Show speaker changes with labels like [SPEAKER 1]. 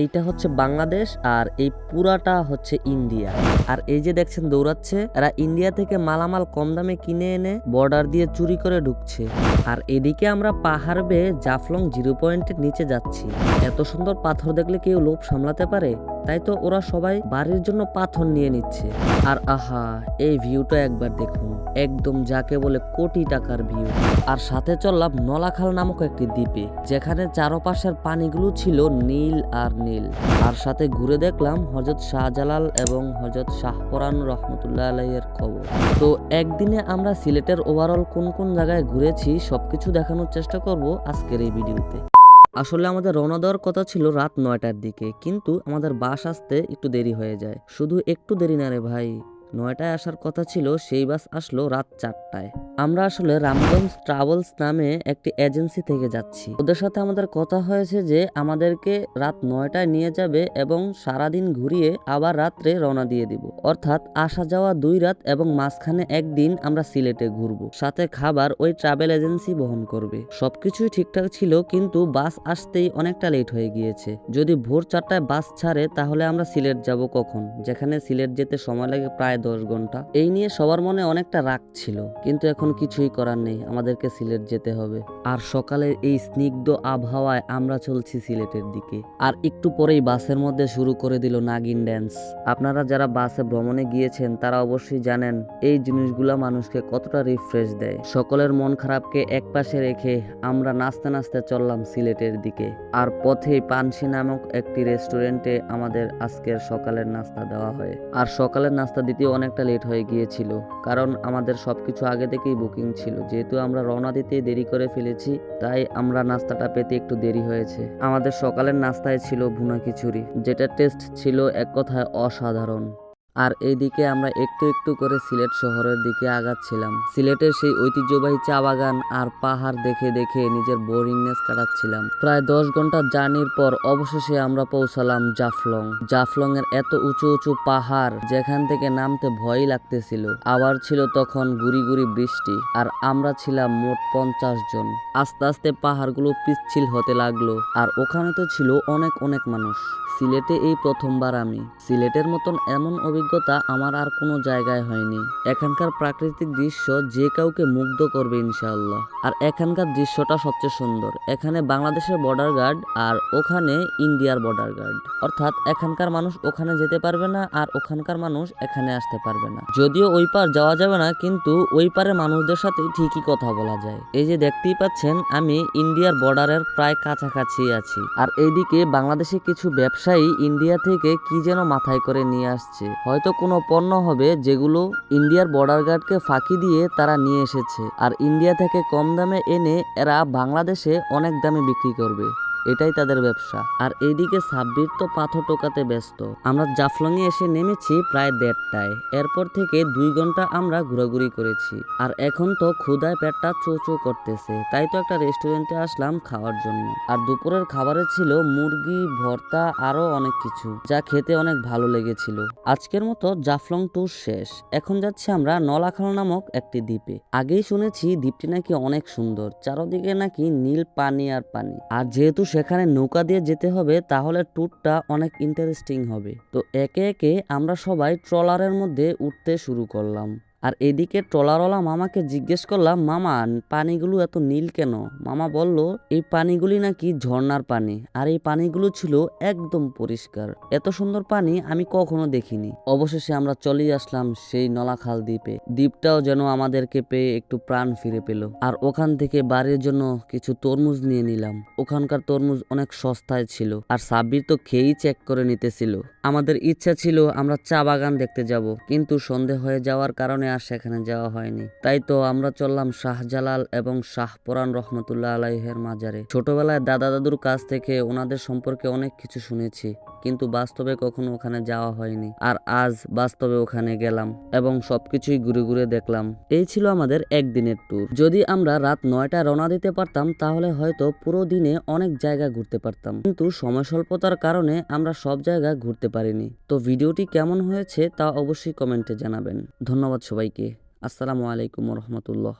[SPEAKER 1] এইটা হচ্ছে বাংলাদেশ আর এই পুরাটা হচ্ছে ইন্ডিয়া। আর এই যে দেখছেন দৌড়াচ্ছে, এরা ইন্ডিয়া থেকে মালামাল কম দামে কিনে এনে বর্ডার দিয়ে চুরি করে ঢুকছে। আর এদিকে আমরা পাহাড় বেয়ে জাফলং জিরো পয়েন্টের নিচে যাচ্ছি। এত সুন্দর পাথর দেখলে কেউ লোভ সামলাতে পারে? তাই তো ওরা সবাই বাড়ির জন্য পাথর নিয়ে নিচ্ছে। আর আহা, এই ভিউটা একবার দেখুন। একদম যাকে বলে কোটি টাকার ভিউ। আর সাথে চললাম নলাখাল নামক একটি দ্বীপে, যেখানে চারপাশের পানিগুলো ছিল নীল আর নীল। আর সাথে ঘুরে দেখলাম হজরত শাহজালাল এবং হজরত শাহপরান রহমতুল্লাহ আলাইয়ের খবর। তো একদিনে আমরা সিলেটের ওভারঅল কোন কোন জায়গায় ঘুরেছি, সবকিছু দেখানোর চেষ্টা করব আজকের এই ভিডিওতে। আসলে আমাদের রওনা দেওয়ার কথা ছিল রাত নয়টার দিকে, কিন্তু আমাদের বাস আসতে একটু দেরি হয়ে যায়। শুধু একটু দেরি না রে ভাই। নয়টায় আসার কথা ছিল, সেই বাস আসলো রাত চারটায়। আমরা আসলে রামগঞ্জ ট্রাভেলস নামে একটি এজেন্সি থেকে যাচ্ছি। ওদের সাথে আমাদের কথা হয়েছে যে, আমাদেরকে রাত নয়টায় নিয়ে যাবে এবং সারাদিন ঘুরিয়ে আবার রাত্রে রওনা দিয়ে দিব। অর্থাৎ আসা যাওয়া দুই রাত এবং মাঝখানে একদিন আমরা সিলেটে ঘুরবো। সাথে খাবার ওই ট্রাভেল এজেন্সি বহন করবে। সবকিছুই ঠিকঠাক ছিল, কিন্তু বাস আসতেই অনেকটা লেট হয়ে গিয়েছে। যদি ভোর চারটায় বাস ছাড়ে, তাহলে আমরা সিলেট যাব কখন? যেখানে সিলেট যেতে সময় লাগে প্রায় দশ ঘণ্টা। এই নিয়ে সবার মনে অনেকটা রাগ ছিল, কিন্তু এখন কিছুই করার নেই, আমাদেরকে সিলেট যেতে হবে। আর সকালের এই স্নিগ্ধ আবহাওয়ায় আমরা চলছি সিলেটের দিকে। আর একটু পরেই বাসের মধ্যে শুরু করে দিল নাগিন ড্যান্স আপনারা যারা বাসে ভ্রমণে গিয়েছেন, তারা অবশ্যই জানেন, এই জিনিসগুলা মানুষকে কতটা রিফ্রেশ দেয়। সকলের মন খারাপকে একপাশে রেখে আমরা নাচতে নাচতে চললাম সিলেটের দিকে। আর পথেই পানসি নামক একটি রেস্টুরেন্টে আমাদের আজকের সকালের নাস্তা দেওয়া হয়। আর সকালের নাস্তা দিতে অনেকটা লেট হয়ে গিয়েছিল, কারণ আমাদের সব কিছু আগে থেকেই বুকিং ছিল। যেহেতু আমরা রওনা দিতে দেরি করে ফেলেছি, তাই আমরা নাস্তাটা পেতে একটু দেরি হয়েছে। আমাদের সকালের নাস্তায় ছিল ভুনা খিচুড়ি, যেটা টেস্ট ছিল এক কথায় অসাধারণ। আর এইদিকে আমরা একটু একটু করে সিলেট শহরের দিকে আগাচ্ছিলাম। সিলেটের সেই ঐতিহ্যবাহী চা বাগান আর পাহাড় দেখে দেখে নিজের বোরিংনেস কাটাচ্ছিলাম। প্রায় দশ ঘণ্টার জার্নির পর অবশেষে আমরা পৌঁছালাম জাফলং। জাফলং এর এত উঁচু উঁচু পাহাড় যেখান থেকে নামতে ভয়ই লাগতেছিল। আবার ছিল তখন গুড়ি গুড়ি বৃষ্টি আর আমরা ছিলাম মোট পঞ্চাশ জন। আস্তে আস্তে পাহাড়গুলো পিচ্ছিল হতে লাগল আর ওখানে তো ছিল অনেক অনেক মানুষ। সিলেটে এই প্রথমবার আমি। সিলেটের মতন এমন অভিজ্ঞতা আমার আর কোনো জায়গায় হয়নি। এখানকার প্রাকৃতিক দৃশ্য যে কাউকে মুগ্ধ করবে ইনশাআল্লাহ। আর এখানকার দৃশ্যটা সবচেয়ে সুন্দর। এখানে বাংলাদেশের বর্ডার গার্ড আর ওখানে ইন্ডিয়ার বর্ডার গার্ড অর্থাৎ এখানকার মানুষ ওখানে যেতে পারবে না আর ওখানকার মানুষ এখানে আসতে পারবে না। যদিও ওই পার যাওয়া যাবে না, কিন্তু ওই পারে মানুষদের সাথে ঠিকই কথা বলা যায়। এই যে দেখতেই পাচ্ছেন, আমি ইন্ডিয়ার বর্ডারের প্রায় কাছাকাছি আছি। আর এইদিকে বাংলাদেশে কিছু ব্যবসায়ী ইন্ডিয়া থেকে কি যেন মাথায় করে নিয়ে আসছে। হয়তো কোনো পণ্য হবে যেগুলো ইন্ডিয়ার বর্ডার গার্ডকে ফাঁকি দিয়ে তারা নিয়ে এসেছে। আর ইন্ডিয়া থেকে কম দামে এনে এরা বাংলাদেশে অনেক দামে বিক্রি করবে। এটাই তাদের ব্যবসা। আর এইদিকে সাব্বির তো পাথর টোকাতে ব্যস্ত। আমরা জাফলংয়ে এসে নেমেছি প্রায় দেড়টায়। এরপর থেকে দুই ঘণ্টা আমরা ঘোরাঘুরি করেছি। আর এখন তো ক্ষুদায় পেটটা চো চো করতেছে। তাই তো একটা রেস্টুরেন্টে আসলাম খাওয়ার জন্য। আর দুপুরের খাবারে ছিল মুরগি, ভর্তা আরও অনেক কিছু, যা খেতে অনেক ভালো লেগেছিল। আজকের মতো জাফলং ট্যুর শেষ। এখন যাচ্ছি আমরা নলাখাল নামক একটি দ্বীপে। আগেই শুনেছি দ্বীপটি নাকি অনেক সুন্দর। চারদিকে নাকি নীল পানি আর পানি। আর যেহেতু সেখানে নৌকা দিয়ে যেতে হবে, তাহলে ট্যুরটা অনেক ইন্টারেস্টিং হবে। তো একে একে আমরা সবাই ট্রলারের মধ্যে উঠতে শুরু করলাম। আর এদিকে ট্রলারওয়ালা মামাকে জিজ্ঞেস করলাম, মামা, পানিগুলো এত নীল কেন? মামা বলল, এই পানিগুলি নাকি ঝর্ণার পানি, আর এই পানিগুলো ছিল একদম পরিষ্কার। এত সুন্দর পানি আমি কখনো দেখিনি। অবশেষে আমরা চলেই আসলাম সেই নলাখাল দ্বীপে। দ্বীপটাও যেন আমাদেরকে পেয়ে একটু প্রাণ ফিরে পেল। আর ওখান থেকে বাড়ির জন্য কিছু তরমুজ নিয়ে নিলাম। ওখানকার তরমুজ অনেক সস্তায় ছিল, আর সাব্বির তো খেয়েই চেক করে নিতেছিল। আমাদের ইচ্ছা ছিল আমরা চা বাগান দেখতে যাব, কিন্তু সন্ধে হয়ে যাওয়ার কারণে আর সেখানে যাওয়া হয়নি। তাই তো আমরা চললাম শাহজালাল এবং শাহপরান রহমতুল্লাহ আলাইহের মাজারে। ছোটবেলায় দাদা দাদুর কাছ থেকে ওনাদের সম্পর্কে অনেক কিছু শুনেছি। কিন্তু বাস্তবে কখনো ওখানে যাওয়া হয়নি। আর আজ বাস্তবে ওখানে গেলাম এবং সবকিছুই ঘুরে ঘুরে দেখলাম। এই ছিল আমাদের একদিনের ট্যুর যদি আমরা রাত নয়টায় রওনা দিতে পারতাম, তাহলে হয়তো পুরো দিনে অনেক জায়গা ঘুরতে পারতাম। কিন্তু সময় স্বল্পতার কারণে আমরা সব জায়গা ঘুরতে পারিনি। তো ভিডিওটি কেমন হয়েছে তা অবশ্যই কমেন্টে জানাবেন। ধন্যবাদ সবাইকে। আসসালামু আলাইকুম রহমতুল্লাহ।